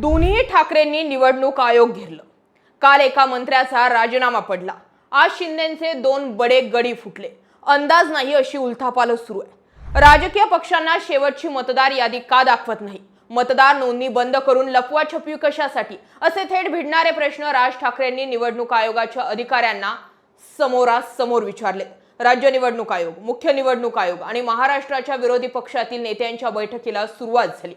दोन्ही ठाकरेंनी निवडणूक आयोग घेरलं काल एका मंत्र्याचा राजीनामा पडला. आज शिंदेचे दोन बडे गडी फुटले. अंदाज नाही अशी उलथापालच सुरू आहे. राजकीय पक्षांना शेवटची मतदार यादी का दाखवत नाही? मतदार नोंदणी बंद करून लपवाछपवी कशासाठी? असे थेट भिडणारे प्रश्न राज ठाकरेंनी निवडणूक आयोगाच्या अधिकाऱ्यांना समोरासमोर विचारले राज्य निवडणूक आयोग मुख्य निवडणूक आयोग आणि महाराष्ट्राच्या विरोधी पक्षातील नेत्यांच्या बैठकीला सुरुवात झाली.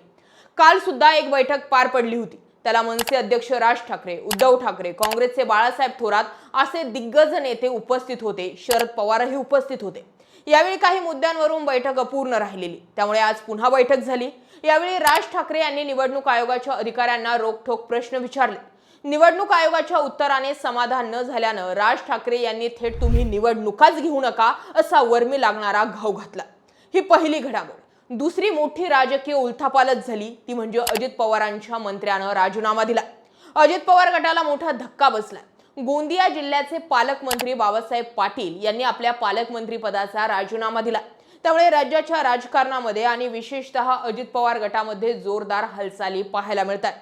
काल सुद्धा एक बैठक पार पडली होती. त्याला मनसे अध्यक्ष राज ठाकरे उद्धव ठाकरे काँग्रेसचे बाळासाहेब थोरात असे दिग्गज नेते उपस्थित होते. शरद पवारही उपस्थित होते. यावेळी काही मुद्द्यांवरून बैठक अपूर्ण राहिलेली. त्यामुळे आज पुन्हा बैठक झाली. यावेळी राज ठाकरे यांनी निवडणूक आयोगाच्या अधिकाऱ्यांना रोखठोक प्रश्न विचारले. निवडणूक आयोगाच्या उत्तराने समाधान न झाल्यानं राज ठाकरे यांनी थेट तुम्ही निवडणुकाच घेऊ नका असा वर्मी लागणारा घाव घातला. ही पहिली घडामोड. दुसरी मोठी राजकीय उलथापालत झाली ती म्हणजे अजित पवारांच्या मंत्र्यानं राजीनामा दिला. अजित पवार गटाला मोठा धक्का बसला. गोंदिया जिल्ह्याचे पालकमंत्री बाबासाहेब पाटील यांनी आपल्या पालकमंत्री पदाचा राजीनामा दिला. त्यामुळे राज्याच्या राजकारणामध्ये आणि विशेषतः अजित पवार गटामध्ये जोरदार हालचाली पाहायला मिळतात.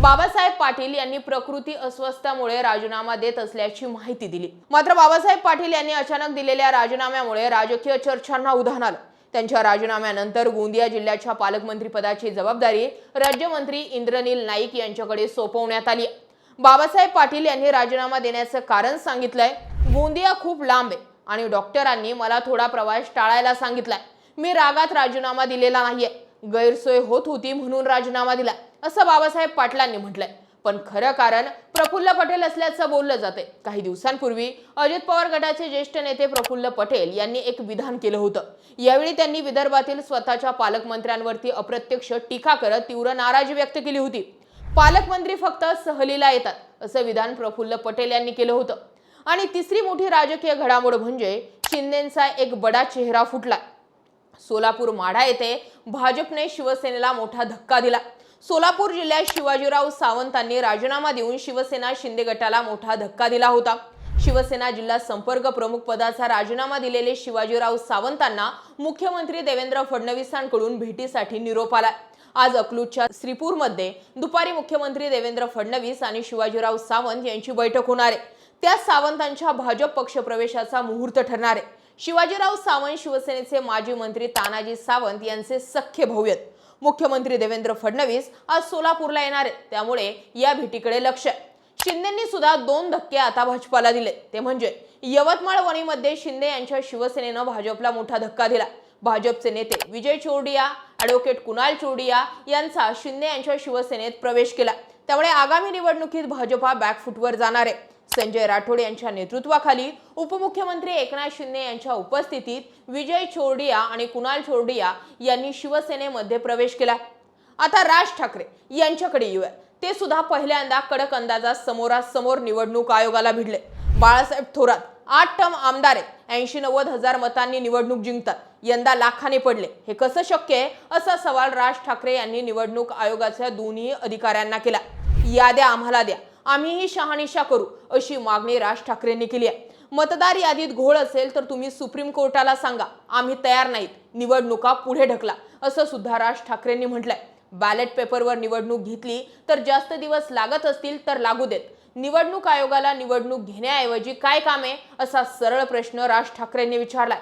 बाबासाहेब पाटील यांनी प्रकृती अस्वस्थामुळे राजीनामा देत असल्याची माहिती दिली. मात्र बाबासाहेब पाटील यांनी अचानक दिलेल्या राजीनाम्यामुळे राजकीय चर्चांना उधाण आलं. त्यांच्या राजीनाम्यानंतर गोंदिया जिल्ह्याच्या पालकमंत्रीपदाची जबाबदारी राज्यमंत्री इंद्रनील नाईक यांच्याकडे सोपवण्यात आली आहे. बाबासाहेब पाटील यांनी राजीनामा देण्याचं कारण सांगितलंय. गोंदिया खूप लांब आहे आणि डॉक्टरांनी मला थोडा प्रवास टाळायला सांगितलाय. मी रागात राजीनामा दिलेला नाहीये. गैरसोय होत होती म्हणून राजीनामा दिला असं बाबासाहेब पाटलांनी म्हटलंय. पण खरं कारण प्रफुल्ल पटेल असल्याचं बोललं जाते काही दिवसांपूर्वी अजित पवार गटाचे ज्येष्ठ नेते प्रफुल्ल पटेल यांनी एक विधान केलं होतं. यावेळी त्यांनी विदर्भातील स्वतःच्या पालकमंत्र्यांवरती अप्रत्यक्ष टीका करत तीव्र नाराजी व्यक्त केली होती. पालकमंत्री फक्त सहलीला येतात असं विधान प्रफुल्ल पटेल यांनी केलं होतं. आणि तिसरी मोठी राजकीय घडामोड म्हणजे शिंदेचा एक बडा चेहरा फुटला. सोलापूर माढा येथे भाजपने शिवसेनेला मोठा धक्का दिला. सोलापूर जिल्ह्यात शिवाजीराव सावंतांनी राजीनामा देऊन शिवसेना शिंदे गटाला मोठा धक्का दिला होता. शिवसेना जिल्हा संपर्क प्रमुख पदाचा राजीनामा दिलेले शिवाजीराव सावंतांना मुख्यमंत्री देवेंद्र फडणवीसांकडून भेटीसाठी निरोप आला आज अकलूजच्या श्रीपूरमध्ये दुपारी मुख्यमंत्री देवेंद्र फडणवीस आणि शिवाजीराव सावंत यांची बैठक होणार आहे. त्या सावंतांच्या भाजप पक्ष प्रवेशाचा मुहूर्त ठरणार आहे. शिवाजीराव सावंत शिवसेनेचे माजी मंत्री तानाजी सावंत यांचे सख्य भाऊ आहेत. मुख्यमंत्री देवेंद्र फडणवीस आज सोलापूरला येणार आहेत. त्यामुळे या भेटीकडे लक्ष आहे. शिंदेंनी सुद्धा दोन धक्के आता भाजपाला दिले ते म्हणजे यवतमाळ वणीमध्ये शिंदे यांच्या शिवसेनेनं भाजपला मोठा धक्का दिला. भाजपचे नेते विजय चोरडिया ॲडव्होकेट कुणाल चोरडिया यांचा शिंदे यांच्या शिवसेनेत प्रवेश केला. त्यामुळे आगामी निवडणुकीत भाजपा बॅकफुटवर जाणार आहे. संजय राठोड यांच्या नेतृत्वाखाली उपमुख्यमंत्री एकनाथ शिंदे यांच्या उपस्थितीत विजय चोरडिया आणि कुणाल चोरडिया यांनी शिवसेनेमध्ये प्रवेश केला. आता राज ठाकरे यांच्याकडे येऊया. ते सुद्धा पहिल्यांदा कडक अंदाजात समोरासमोर निवडणूक आयोगाला भिडले. बाळासाहेब थोरात आठ टर्म आमदार आहेत. ऐंशी नव्वद हजार मतांनी निवडणूक जिंकतात. यंदा लाखाने पडले. हे कसं शक्य आहे? असा सवाल राज ठाकरे यांनी निवडणूक आयोगाच्या दोन्ही अधिकाऱ्यांना केला. याद्या आम्हाला द्या. आम्हीही शहानिशा करू अशी मागणी राज ठाकरेंनी केली आहे. मतदार यादीत घोळ असेल तर तुम्ही सुप्रीम कोर्टाला सांगा. आम्ही तयार नाहीत. निवडणुका पुढे ढकला असं सुद्धा राज ठाकरेंनी म्हटलंय. बॅलेट पेपरवर निवडणूक घेतली तर जास्त दिवस लागत असतील तर लागू देत. निवडणूक आयोगाला निवडणूक घेण्याऐवजी काय काम आहे असा सरळ प्रश्न राज ठाकरेंनी विचारलाय.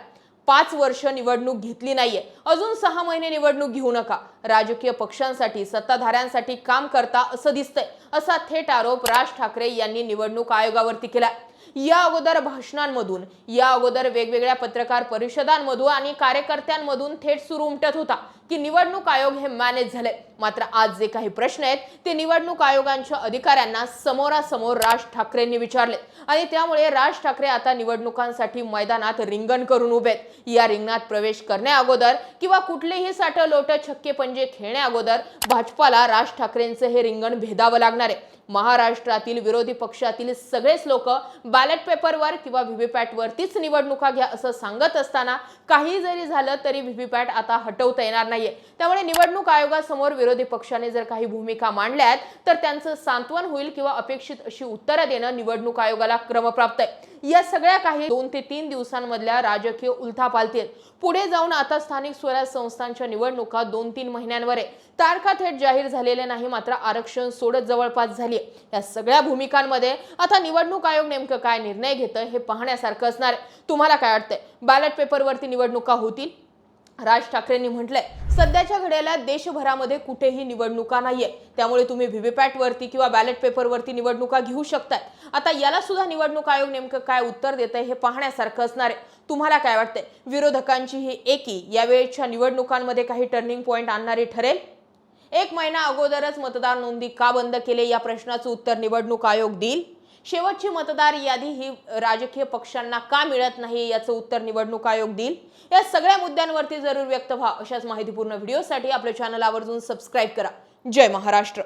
पाच वर्ष निवडणूक घेतली नाहीये. अजून सहा महिने निवडणूक घेऊ नका. राजकीय पक्षांसाठी सत्ताधाऱ्यांसाठी काम करता असं दिसतंय असा थेट आरोप राज ठाकरे यांनी निवडणूक आयोगावरती केला या अगोदर भाषणांमधून या अगोदर वेगवेगळ्या पत्रकार परिषदांमधून आणि कार्यकर्त्यांमधून थेट सुरू उमटत होता. की निवडणूक आयोग हे मॅनेज झाले. मात्र आज जे काही प्रश्न आहेत ते निवडणूक आयोगांच्या अधिकाऱ्यांना समोरासमोर राज ठाकरेंनी विचारले. आणि त्यामुळे राज ठाकरे आता निवडणुकांसाठी मैदानात रिंगण करून उभे आहेत. या रिंगणात प्रवेश करण्या अगोदर किंवा कुठलेही साठ लोट छक्के पंजे खेळण्या अगोदर भाजपाला राज ठाकरेंचं हे रिंगण भेदावं लागणार आहे. महाराष्ट्रातील विरोधी पक्षातील सगळेच लोक बॅलेट पेपरवर किंवा व्हीव्हीपॅटवरतीच निवडणुका घ्या असं सांगत असताना काही जरी झालं तरी व्हीव्हीपॅट आता हटवता येणार नाही. नाहीये. त्यामुळे निवडणूक आयोगासमोर विरोधी पक्षाने जर काही भूमिका मांडल्यात तर त्यांचं सांत्वन होईल किंवा अपेक्षित अशी उत्तरं देणं निवडणूक आयोगाला क्रमप्राप्त आहे. या सगळ्या काही दोन ते तीन दिवसांमधल्या राजकीय उलथापालतील पुढे जाऊन आता स्थानिक स्वराज संस्थांच्या निवडणुका दोन तीन महिन्यांवर आहे. तारखा थेट जाहीर झालेले नाही मात्र आरक्षण सोडत जवळपास झाली या सगळ्या भूमिकांमध्ये आता निवडणूक आयोग नेमकं काय निर्णय घेतं हे पाहण्यासारखं असणार तुम्हाला काय वाटतंय? बॅलेट पेपरवरती निवडणुका होतील? राज ठाकरेंनी म्हटलंय सध्याच्या घड्याला देशभरामध्ये कुठेही निवडणुका नाहीये त्यामुळे तुम्ही व्हीव्हीपॅट वरती किंवा बॅलेट पेपर वरती निवडणुका घेऊ शकताय. आता याला सुद्धा निवडणूक आयोग नेमकं काय उत्तर देत आहे हे पाहण्यासारखं असणार आहे. तुम्हाला काय वाटतंय? विरोधकांची ही एकी यावेळेच्या निवडणुकांमध्ये काही टर्निंग पॉईंट आणणारी ठरेल? एक महिना अगोदरच मतदार नोंदी का बंद केले या प्रश्नाचं उत्तर निवडणूक आयोग देईल? शेवटची मतदार यादी ही राजकीय पक्षांना का मिळत नाही याचं उत्तर निवडणूक आयोग देईल. या सगळ्या मुद्द्यांवरती जरूर व्यक्त व्हा अशाच माहितीपूर्ण व्हिडिओसाठी आपल्या चॅनल आवर्जून सबस्क्राईब करा. जय महाराष्ट्र.